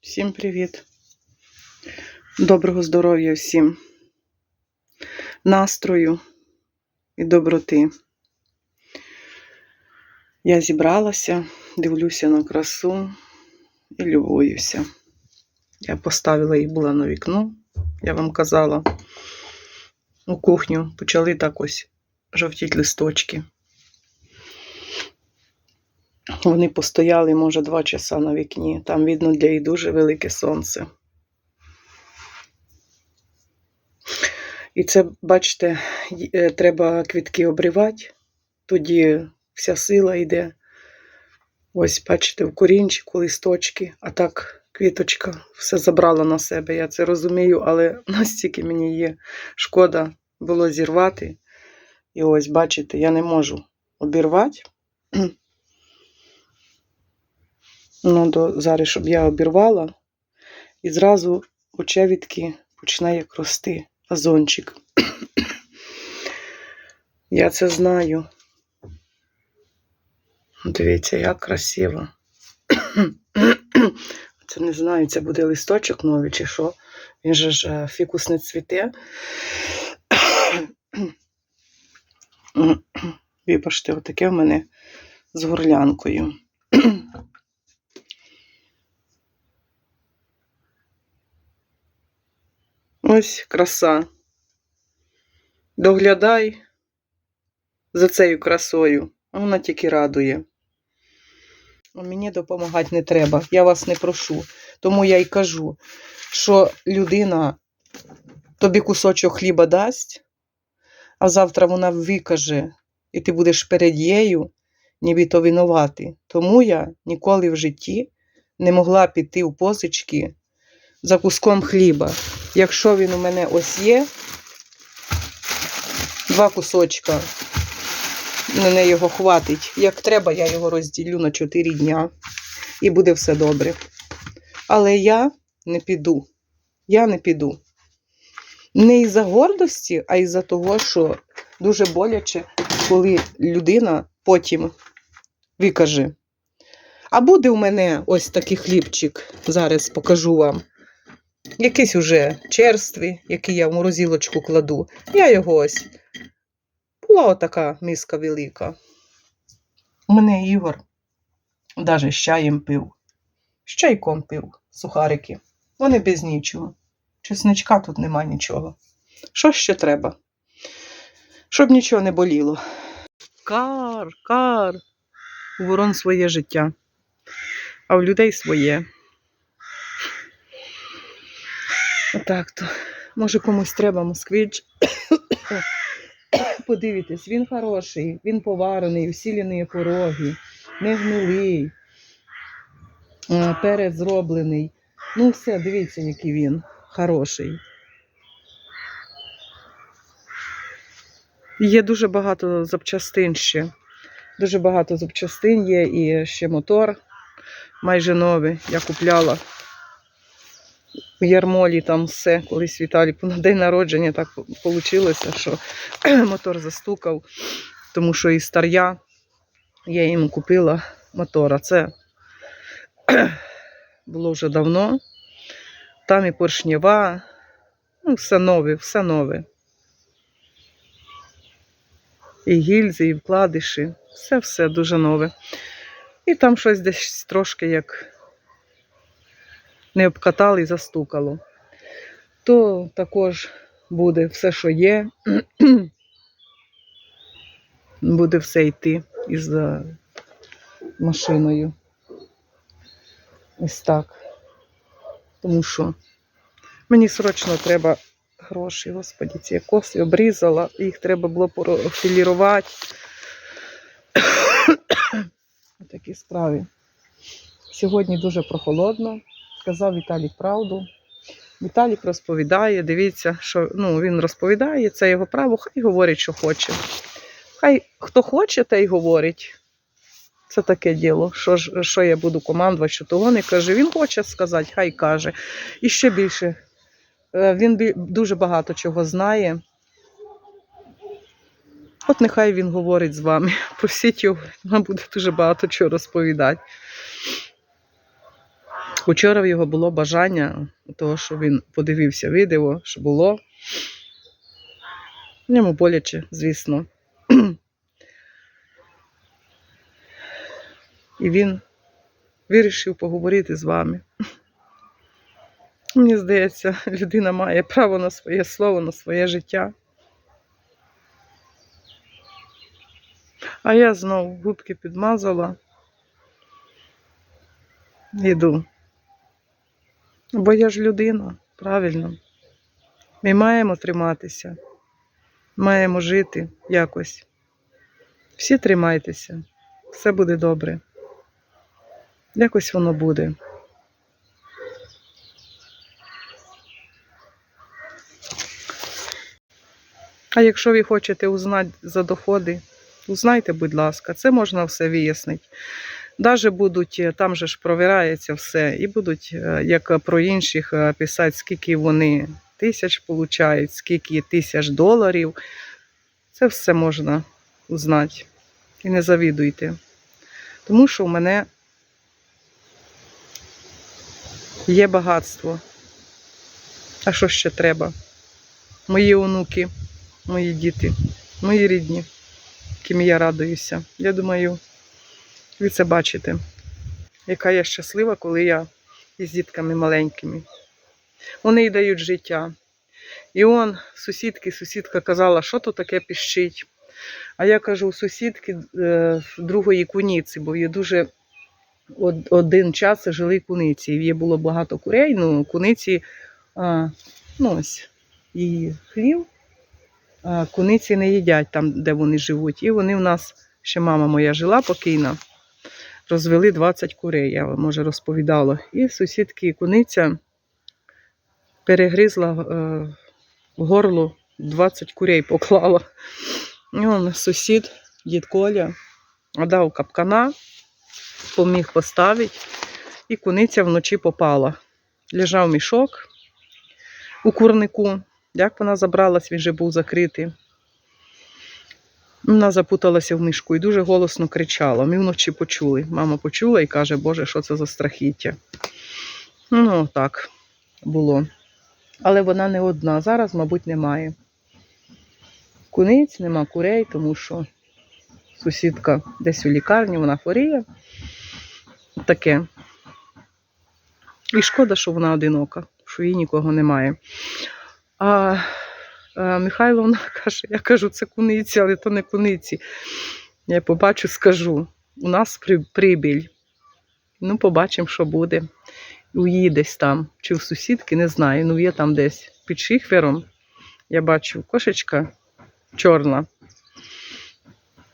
Всім привіт. Доброго здоров'я всім. Настрою і доброти. Я зібралася, дивлюся на красу і любуюся. Я поставила їх була на вікно, я вам казала, у кухню почали так ось жовтіть листочки. Вони постояли, може, два часа на вікні. Там видно для їх дуже велике сонце. І це, бачите, е, треба квітки обривати, тоді вся сила йде. Ось, бачите, в корінчику листочки, а так квіточка все забрала на себе. Я це розумію, але настільки мені є шкода було зірвати. І ось, бачите, я не можу обірвати. Ну, до, зараз, щоб я обірвала, і зразу очевидки почне як рости газончик. Я це знаю. Дивіться, як красиво. Це не знаю, це буде листочок новий чи що. Він же ж е, фікус не цвіте. Вибачте, отаке в мене з горлянкою. Ось краса. Доглядай за цією красою, а вона тільки радує. Мені допомагати не треба, я вас не прошу. Тому я й кажу, що людина тобі кусочок хліба дасть, а завтра вона викаже, і ти будеш перед нею, ніби то винувати. Тому я ніколи в житті не могла піти у позички за куском хліба. Якщо він у мене ось є, два кусочка, мене його хватить. Як треба, я його розділю на 4 дня і буде все добре. Але я не піду. Я не піду. Не із-за гордості, а із-за того, що дуже боляче, коли людина потім викаже. А буде у мене ось такий хлібчик, зараз покажу вам. Якийсь уже черствий, який я в морозилочку кладу. Я його ось. Була отака миска велика. У мене Ігор навіть з чаєм пив. З чайком пив сухарики. Вони без нічого. Чесничка тут нема нічого. Що ще треба? Щоб нічого не боліло. Кар, кар. У ворон своє життя, а у людей своє. Отак то. Може комусь треба москвич. Подивитесь, він хороший, він поварений, усілені пороги, не гнилий, е. Ну, все, дивіться, який він хороший. Є дуже багато запчастин ще. Дуже багато запчастин є і ще мотор майже новий. Я купляла в Ярмолі там все, колись Віталій на день народження так вийшло, що мотор застукав, тому що із старя я йому купила мотора. Це було вже давно. Там і поршнєва, ну, все нове, все нове. І гільзи, і вкладиші, все-все дуже нове. І там щось десь трошки як не обкатали і застукало. То також буде все, що є, буде все йти із е, машиною. Ось так. Тому що мені срочно треба гроші, господі, ці коси обрізала, їх треба було профілірувати. Такі справи. Сьогодні дуже прохолодно сказав Віталік правду. Віталік розповідає, дивіться, що ну, він розповідає, це його право, хай говорить, що хоче. Хай хто хоче, те й говорить. Це таке діло. Що, що я буду командувати, що того не каже. Він хоче сказати, хай каже. І ще більше. Е, Він дуже багато чого знає. От нехай він говорить з вами. Просіть його, нам буде дуже багато чого розповідати. Учора в його було бажання, того, що він подивився відео, що було. Йому боляче, звісно. І він вирішив поговорити з вами. Мені здається, людина має право на своє слово, на своє життя. А я знову губки підмазала. Йду. Бо я ж людина, правильно. Ми маємо триматися, маємо жити якось. Всі тримайтеся, все буде добре. Якось воно буде. А якщо ви хочете узнати за доходи, узнайте, будь ласка, це можна все вияснити. Даже будуть, е, там же ж провирається все, і будуть, е, як про інших, е, писати, скільки вони тисяч получають, скільки тисяч доларів. Це все можна узнати. І не завідуйте. Тому що в мене є багатство. А що ще треба? Мої онуки, мої діти, мої рідні, яким я радуюся. Я думаю, ви це бачите, яка я щаслива, коли я із дітками маленькими. Вони й дають життя. І он, сусідки, сусідка казала, що то таке піщить. А я кажу, у сусідки е, другої куніці, бо є дуже од- один час жили куниці. Є було багато курей, ну куниці, ну ось, і хлів, а куниці не їдять там, де вони живуть. І вони в нас, ще мама моя жила покійна, розвели 20 курей, я вам може розповідала. І сусідки куниця перегризла е, горло, 20 курей поклала. І он сусід, дід Коля, дав капкана, поміг поставити, і куниця вночі попала. Лежав мішок у курнику. Як вона забралась, він же був закритий. Вона запуталася в мішку і дуже голосно кричала. Ми вночі почули. Мама почула і каже, Боже, що це за страхіття. Ну, так було. Але вона не одна. Зараз, мабуть, немає. Куниць, нема курей, тому що сусідка десь у лікарні, вона хворіє. Таке. І шкода, що вона одинока, що їй нікого немає. А Михайловна каже, я кажу, це куниці, але то не куниці. Я побачу, скажу. У нас прибіль. Ну, побачимо, що буде. У її десь там, чи у сусідки, не знаю. Ну, є там десь під шихвером. Я бачу кошечка чорна.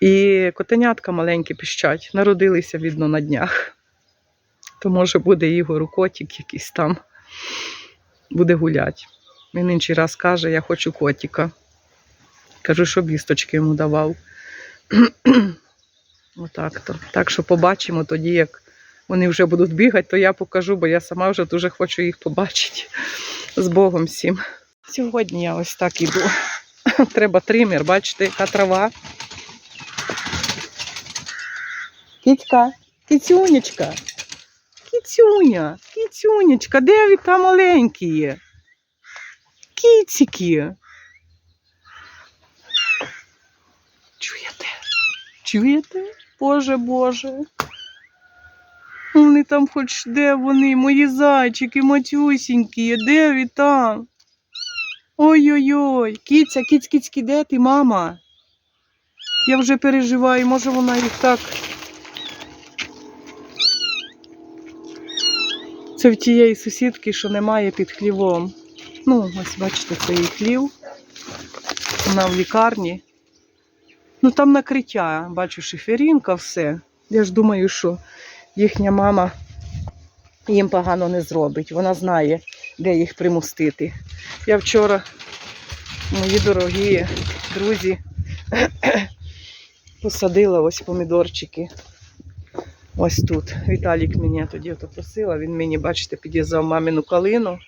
І котенятка маленькі піщать, народилися, видно, на днях. То може буде Ігор котик якийсь там, буде гуляти. Він інший раз каже, я хочу котика. Кажу, що вісточки йому давав. Отак то. Так що побачимо тоді, як вони вже будуть бігати, то я покажу, бо я сама вже дуже хочу їх побачити. З Богом всім. Сьогодні я ось так іду. Треба тример, бачите, яка трава. Кітька, кіцюнечка, кіцюня, кіцюнечка, де віка маленькі є? Кіцики. Чуєте? Чуєте? Боже, Боже. Вони там хоч де вони, мої зайчики, матюсінькі, де ви там? Ой-ой-ой, кіця, кіць, кіць, де ти, мама? Я вже переживаю, може вона їх так. Це в тієї сусідки, що немає під хлівом. Ну, ось бачите, це її хлів. Вона в лікарні. Ну там накриття, бачу, шиферінка, все. Я ж думаю, що їхня мама їм погано не зробить. Вона знає, де їх примустити. Я вчора, мої дорогі друзі, посадила ось помідорчики. Ось тут. Віталік мене тоді просила, він мені, бачите, підв'язав мамину калину.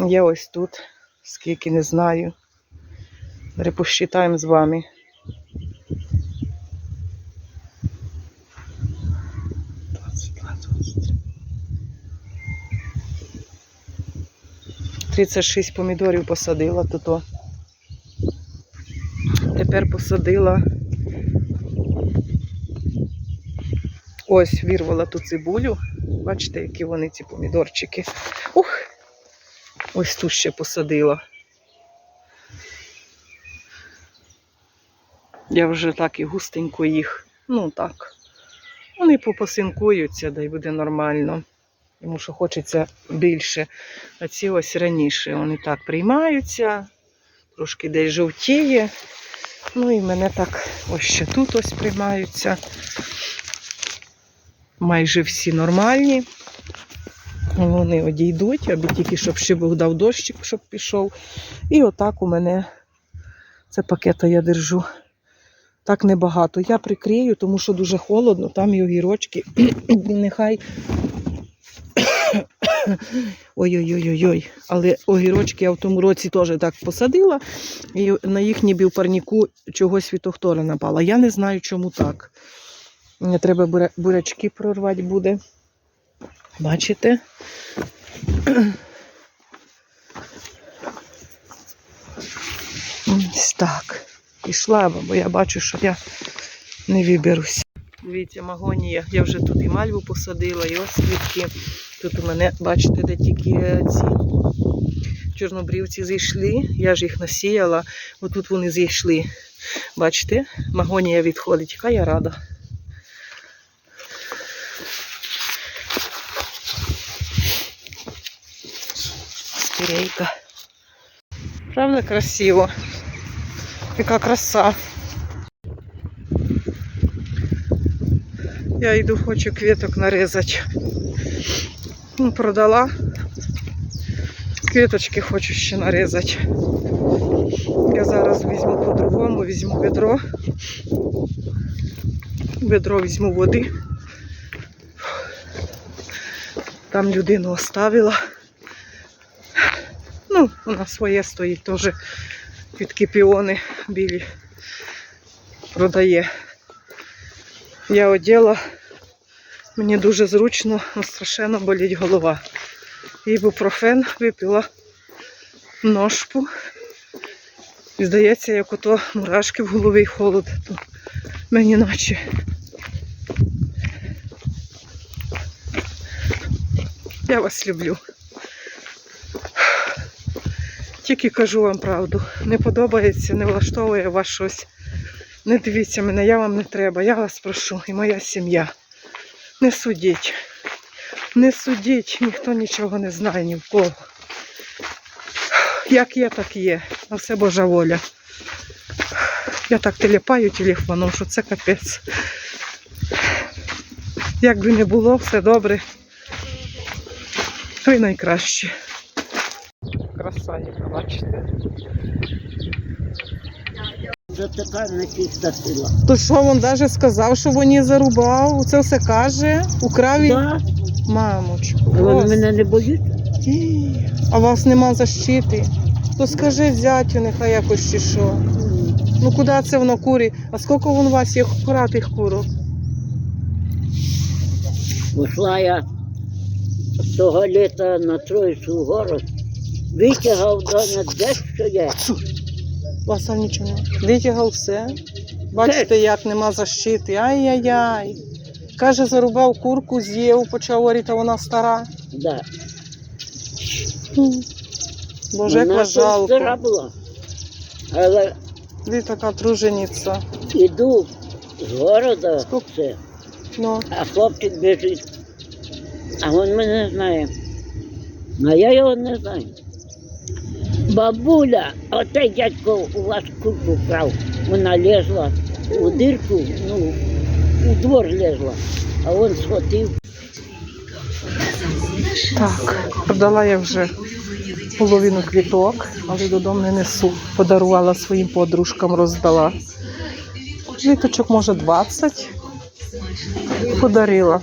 Ну, Я ось тут, скільки не знаю. Репощитаємо з вами. Тридцять шість помідорів посадила тут. Тепер посадила. Ось вірвала ту цибулю. Бачите, які вони ці помідорчики. Ух! Ось тут ще посадила. Я вже так і густенько їх. Ну так. Вони попосинкуються, да й буде нормально. Тому що хочеться більше. А ці ось раніше вони так приймаються, трошки десь жовтіє. Ну і мене так ось ще тут ось приймаються. Майже всі нормальні. Вони одійдуть, аби тільки щоб ще Бог дав дощик, щоб пішов. І отак у мене це пакета я держу. Так небагато. Я прикрию, тому що дуже холодно, там і огірочки. Нехай. Ой-ой-ой-ой. Але огірочки я в тому році теж так посадила, і на їхній білпарніку чогось світохтора напала. Я не знаю, чому так. Мені треба бурячки прорвати буде. Бачите? Ось так. Пішла, бо я бачу, що я не виберусь. Дивіться, магонія. Я вже тут і мальву посадила, і ось квітки. Тут у мене, бачите, де тільки е, ці чорнобрівці зійшли. Я ж їх насіяла. Отут вони зійшли. Бачите, магонія відходить. Яка я рада. Скорейка. Правда красиво? Яка краса. Я йду, хочу квіток нарізати. Ну, продала. Квіточки хочу ще нарізати. Я зараз візьму по-другому, візьму ведро. Ведро візьму води. Там людину оставила. Ну, вона своє стоїть теж квітки піони білі. Продає. Я оділа, мені дуже зручно, але страшенно болить голова. Ібупрофен випила ножпу. І здається, як ото мурашки в голові холод, то мені наче. Я вас люблю. Тільки кажу вам правду. Не подобається, не влаштовує вас щось. Не дивіться мене, я вам не треба. Я вас прошу, і моя сім'я. Не судіть. Не судіть, ніхто нічого не знає ні в кого. Як є, так є. На все Божа воля. Я так телепаю телефоном, що це капець. Як би не було, все добре. Ви найкраще. Краса, яка бачите. Це така нечиста сила. То що він навіть сказав, що вони зарубав? Це все каже, украв і... Да? Мамочку. Вони мене не боють. А вас нема защити. То скажи зятю, нехай якось чи що. Ну куди це воно курі? А скільки вон у вас є куратих курок? Пішла я того літа на Троїцю город, витягав доня дещо є. У вас там нічого. Витягав все. Бачите, як нема защити. Ай-яй-яй. Каже, зарубав курку, з'їв, почав а вона стара. Да. Боже, як Вона вас то стара жалко. була. Але Ви така тружениця. іду з города, Скільки? це, Ну, а хлопчик біжить. А він мене не знає. А я його не знаю. Бабуля, оцей дядько у вас курку вкрав. Вона лізла у дирку, ну, у двор лізла, а він схватив. Так, продала я вже половину квіток, але додому не несу. Подарувала своїм подружкам, роздала. Квіточок, може, 20. Подарила.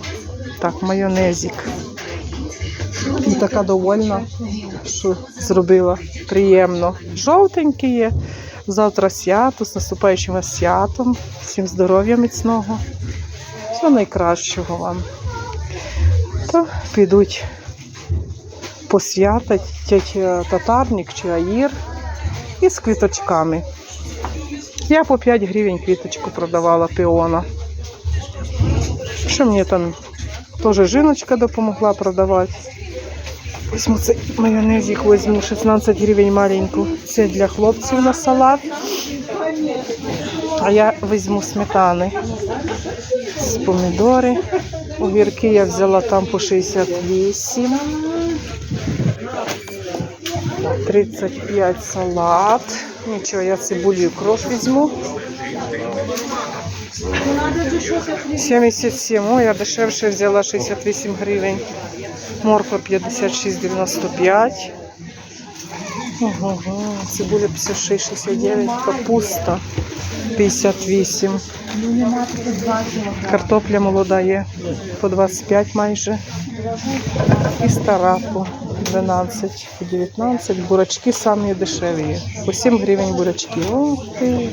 Так, майонезик. І така довольна, що зробила приємно. Жовтенький є. Завтра свято, з наступаючим вас святом. Всім здоров'я міцного. Всього найкращого вам. То підуть тять татарник чи аїр і з квіточками. Я по 5 гривень квіточку продавала піона. Що мені там теж жіночка допомогла продавати. Візьму цей майонезик, візьму 16 гривень маленьку. Це для хлопців на салат. А я візьму сметани з помідори. Огірки я взяла там по 68. 35 салат. Нічого, я цибулю і крош візьму. 77. Ой, я дешевше взяла 68 гривень. Морква 56,95. Ого, цибуля 56,69, капуста 58. Картопля молода є по 25 майже. І стара по 12, по 19. Бурачки самі дешеві. По 7 гривень бурачки. О, ти.